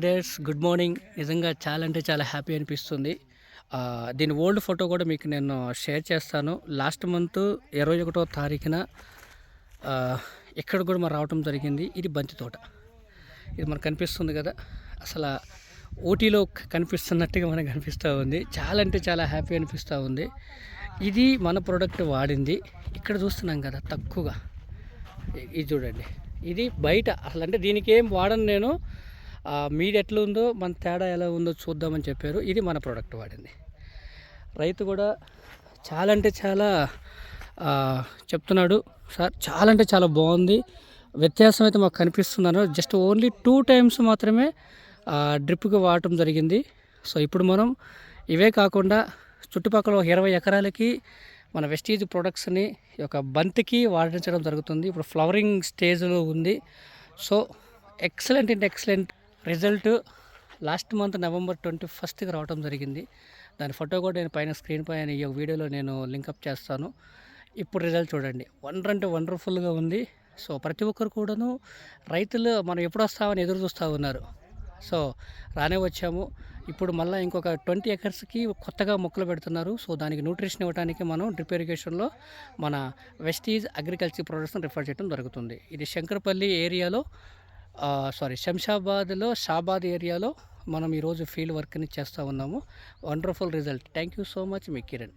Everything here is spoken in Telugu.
Days good morning. నిజంగా చాలా అంటే చాలా హ్యాపీ అనిపిస్తుంది. దీని ఓల్డ్ ఫోటో కూడా మీకు నేను షేర్ చేస్తాను. లాస్ట్ మంత్ ఇరవై ఒకటో తారీఖున ఇక్కడ కూడా మరి రావటం జరిగింది. ఇది బంతి తోట. ఇది మనకు కనిపిస్తుంది కదా. అసలు ఊటీలో కనిపిస్తున్నట్టుగా మనకు కనిపిస్తూ ఉంది. చాలా అంటే చాలా హ్యాపీ అనిపిస్తూ ఉంది. ఇది మన ప్రోడక్ట్ వాడింది. ఇక్కడ చూస్తున్నాం కదా తక్కువగా. ఇది చూడండి. ఇది బయట అసలు అంటే దీనికి ఏం వాడను నేను. మీది ఎట్లా ఉందో మన తేడా ఎలా ఉందో చూద్దామని చెప్పారు. ఇది మన ప్రోడక్ట్ వాడింది. రైతు కూడా చాలా అంటే చాలా చెప్తున్నాడు. సార్ చాలా అంటే చాలా బాగుంది. వ్యత్యాసం అయితే మాకు కనిపిస్తున్నాను జస్ట్ ఓన్లీ టూ టైమ్స్ మాత్రమే డ్రిప్కి వాడటం జరిగింది. సో ఇప్పుడు మనం ఇవే కాకుండా చుట్టుపక్కల ఒక ఇరవై ఎకరాలకి మన వెస్టీజ్ ప్రొడక్ట్స్ని ఒక బంతికి వాడించడం జరుగుతుంది. ఇప్పుడు ఫ్లవరింగ్ స్టేజ్లో ఉంది. సో ఎక్సలెంట్ అంటే excellent result last month November twenty ఫస్ట్కి రావడం జరిగింది. దాని ఫోటో కూడా నేను పైన స్క్రీన్ పైన ఈ వీడియోలో నేను లింకప్ చేస్తాను. ఇప్పుడు రిజల్ట్ చూడండి. వండర్ అంటే వండర్ఫుల్గా ఉంది. సో ప్రతి ఒక్కరు కూడాను రైతులు మనం ఎప్పుడు వస్తామని ఎదురు చూస్తూ ఉన్నారు. సో రానే వచ్చాము. ఇప్పుడు మళ్ళీ ఇంకొక ట్వంటీ ఎకర్స్కి కొత్తగా మొక్కలు పెడుతున్నారు. సో దానికి న్యూట్రిషన్ ఇవ్వడానికి మనం డ్రిప్ ఇరిగేషన్లో మన వెస్టీజ్ అగ్రికల్చర్ ప్రొడక్ట్స్ని రిఫర్ చేయడం జరుగుతుంది. ఇది శంకరపల్లి ఏరియాలో సారీ శంషాబాద్లో షాబాద్ ఏరియాలో మనం ఈరోజు ఫీల్డ్ వర్క్ని చేస్తూ ఉన్నాము. Wonderful result. Thank you so much me Kiran.